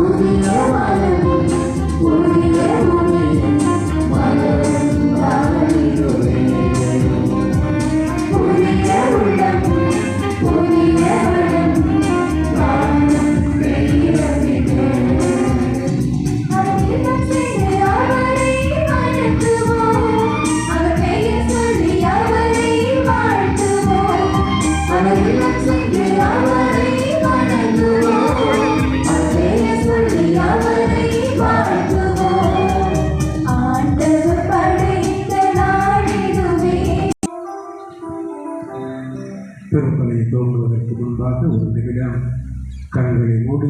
Worthy முன்பாக ஒரு நிமிடம் கண்களை மூடி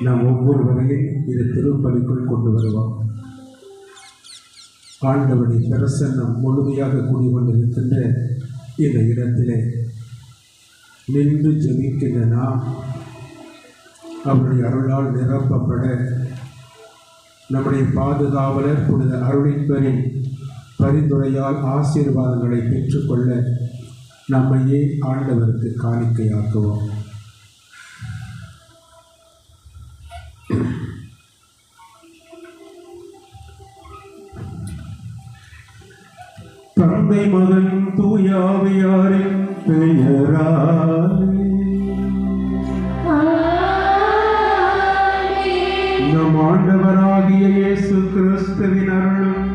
நாம் ஒவ்வொருவரையும் இது திருப்பலிக்குள் கொண்டு வருவோம். ஆண்டவனின் பிரசன்னம் முழுமையாக கூடிக்கொண்டிருக்கின்ற இந்த இடத்திலே நின்று ஜெபிக்கின்ற நாம் அவருடைய அருளால் நிரப்பப்பட நம்முடைய பாதுகாவலர் புனித அருளின்பரின் பரிந்துரையால் ஆசீர்வாதங்களை பெற்றுக்கொள்ள நம்மையே ஆண்டவருக்கு காணிக்கையாக்குவோம் தந்தை மகன் தூயாவியாரின் பெயராலே. நம் ஆண்டவராகிய இயேசு கிறிஸ்துவின் அருளும்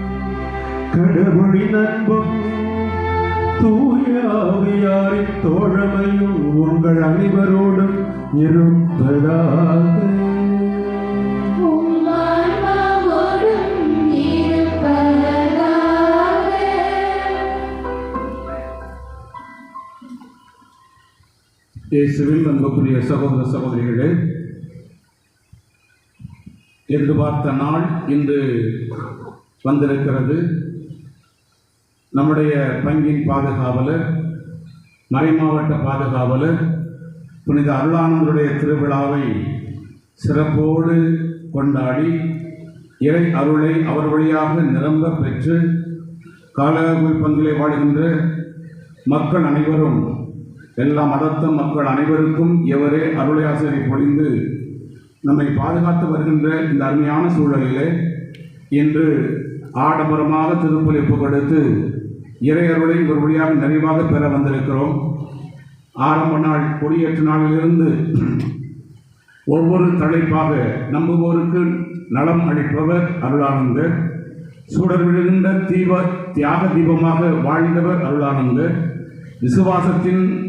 கடவுளின் அன்பும் தூய ஆவியாரின் தோழமையும் உங்கள் அனைவரோடும் இருப்பதாக. இயேசுவில் அன்புக்குரிய சகோதர சகோதரிகளே எதிர்பார்த்த நாள் இன்று வந்திருக்கிறது. நம்முடைய பங்கின் பாதுகாவலர் மறைமாவட்ட பாதுகாவலர் புனித அருளானந்தருடைய திருவிழாவை சிறப்போடு கொண்டாடி இறை அருளை அவர் வழியாக நிரம்ப பெற்று காலகுல் பங்கிலே வாழ்கின்ற மக்கள் அனைவரும் எல்லா மதத்த மக்கள் அனைவருக்கும் எவரே அருளையாசிரியை பொழிந்து நம்மை பாதுகாத்து வருகின்ற இந்த அருமையான சூழலிலே இன்று ஆடம்பரமாக திருப்பொழிப்பு கொடுத்து இறையருளை ஒரு வழியாக நிறைவாக பெற வந்திருக்கிறோம். ஆரம்ப நாள் கொடியேற்ற நாளிலிருந்து ஒவ்வொரு தலைப்பாக நம்புவோருக்கு நலம் அளிப்பவர் அருளானந்தர். சூடர் விழுகின்ற தீப தியாக தீபமாக வாழ்ந்தவர் அருளானந்தர். விசுவாசத்தின்